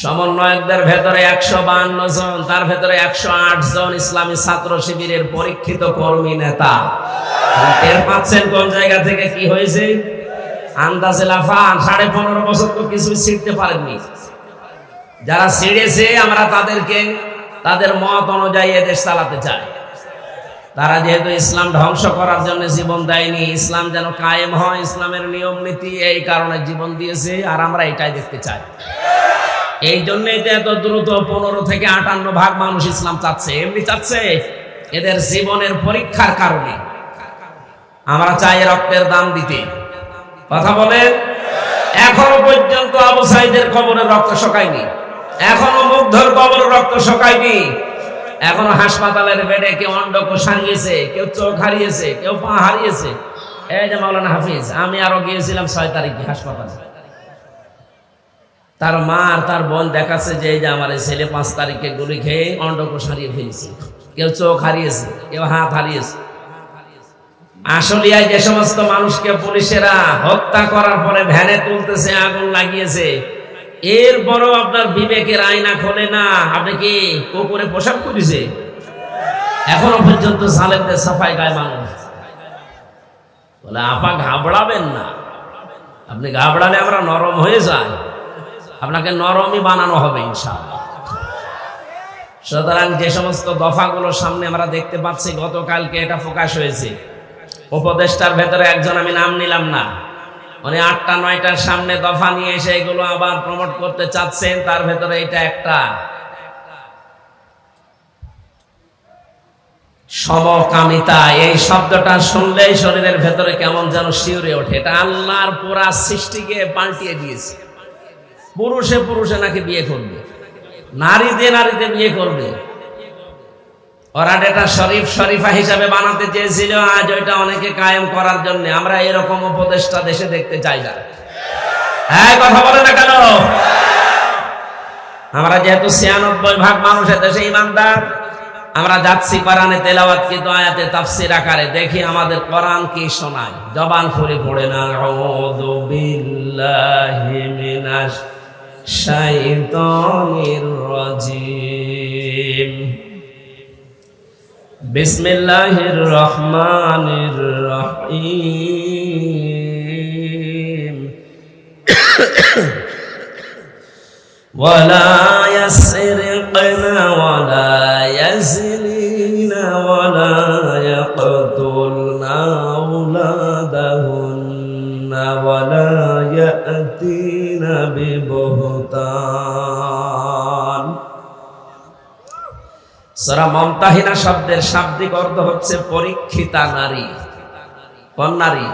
সমন্বয়কদের ভেতরে একশো বান্ন জন, তার ভেতরে একশো আট জন ইসলামী ছাত্র শিবিরের পরীক্ষিত কর্মী নেতা। টের পাচ্ছেন কোন জায়গা থেকে কি হয়েছে? আন্দাজে লাফান, সাড়ে পনেরো বছর তো কিছুই শিখতে পারেননি। যারা ছিঁড়েছে, আমরা তাদেরকে, তাদের মত অনুযায়ী এদেশ চালাতে চাই। তারা যেহেতু ইসলাম ধ্বংস করার জন্য জীবন দেয়নি, ইসলাম যেন কায়েম হয়, ইসলামের নিয়ম নীতি এই কারণে জীবন দিয়েছে, আর আমরা এটাই দেখতে চাই। এই জন্যই এত দ্রুত পনেরো থেকে আটান্ন ভাগ মানুষ ইসলাম চাচ্ছে। এমনি চাচ্ছে এদের জীবনের পরীক্ষার কারণে। আমরা চাই রক্তের দাম দিতে। কথা বলেন? এখনও পর্যন্ত আবু সাইদের কবরের রক্ত শোকায়নি। এখনও মুগ্ধর কবরের রক্ত শোকায়নি। এখনও হাসপাতালের বেডে কেউ অন্ডকোষ হারিয়েছে কেউ চোখ হারিয়েছে, কেউ পা হারিয়েছে। এই যে মাওলানা হাফিজ, আমি আরও গিয়েছিলাম ছয় তারিখে হাসপাতালে। তার মা আর তার বোন দেখাচ্ছে যে এই যে আমার এই ছেলে পাঁচ তারিখে গুলি খেয়ে অন্ডকোষ হারিয়ে ফেলেছে। কেউ চোখ হারিয়েছে, কেউ হাত হারিয়েছে। আসলিয়ায় যে সমস্ত মানুষকে পুলিশেরা হত্যা করার পরে ভ্যানে তুলতেছে, আগুন লাগিয়েছে, এরপরও আপনার বিবেকের আয়না খোলে না। আপনি কি কুকুরে পোশাক করেছে এখনও পর্যন্ত সালেমদের সাফাই গায়ে মানুষ বলে, আপা, ঘাবড়াবেন না। আপনি ঘাবড়ালে আমরা নরম হয়ে যাই। আপনাকে নরমই বানানো হবে, ইনশাআল্লাহ। সুতরাং যে সমস্ত দফাগুলো সামনে আমরা দেখতে পাচ্ছি, গতকালকে এটা প্রকাশ হয়েছে। উপদেষ্টার ভেতরে একজন, আমি নাম নিলাম না। উনি আটটা, নয়টার সামনে দফা নিয়ে এসে এগুলো আবার প্রমোট করতে চাচ্ছেন, তার ভেতরে এটা একটা সমকামিতা। এই শব্দটা শুনলেই শরীরের ভেতরে কেমন যেন শিউরে ওঠে। এটা আল্লাহর পুরা সৃষ্টিকে পাল্টিয়ে দিয়েছে। পুরুষে পুরুষে নাকি বিয়ে করবে? নারীতে নারীতে বিয়ে করবে? ওরা এটা শরীফ শরীফা হিসাবে বানাতে চেয়েছিল, আজ ওইটা অনেকে কায়েম করার জন্য। আমরা এরকম দেশে দেখতে চাই না। হ্যাঁ কথা বলে না কেন? আমরা যেহেতু ছিয়ানব্বই ভাগ মানুষের দেশে ইমানদার, আমরা যাচ্ছি কোরআনে তেলাওয়াত তাফসির আকারে। দেখি আমাদের কোরআন কি শোনায়। জবান খুলে পড়ে না আউযু الشيطان الرجيم بسم الله الرحمن الرحيم ولا يسرقن ولا يزنين ولا يقتلن أولادهن ولا يأتين বহতান। সারা মমতাহিনা শব্দের শাব্দিক অর্থ হচ্ছে পরীক্ষিতা নারী। কোন নারী?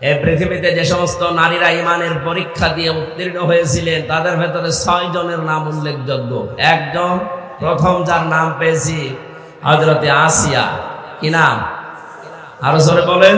এ পৃথিবীতে যে সমস্ত নারীরা ইমানের পরীক্ষা দিয়ে উত্তীর্ণ হয়েছিলেন, তাদের ভেতরে ছয় জনের নাম উল্লেখযোগ্য। একজন, প্রথম যার নাম পেয়েছি হজরতে আসিয়া। কি নাম? আরও জোরে বলেন।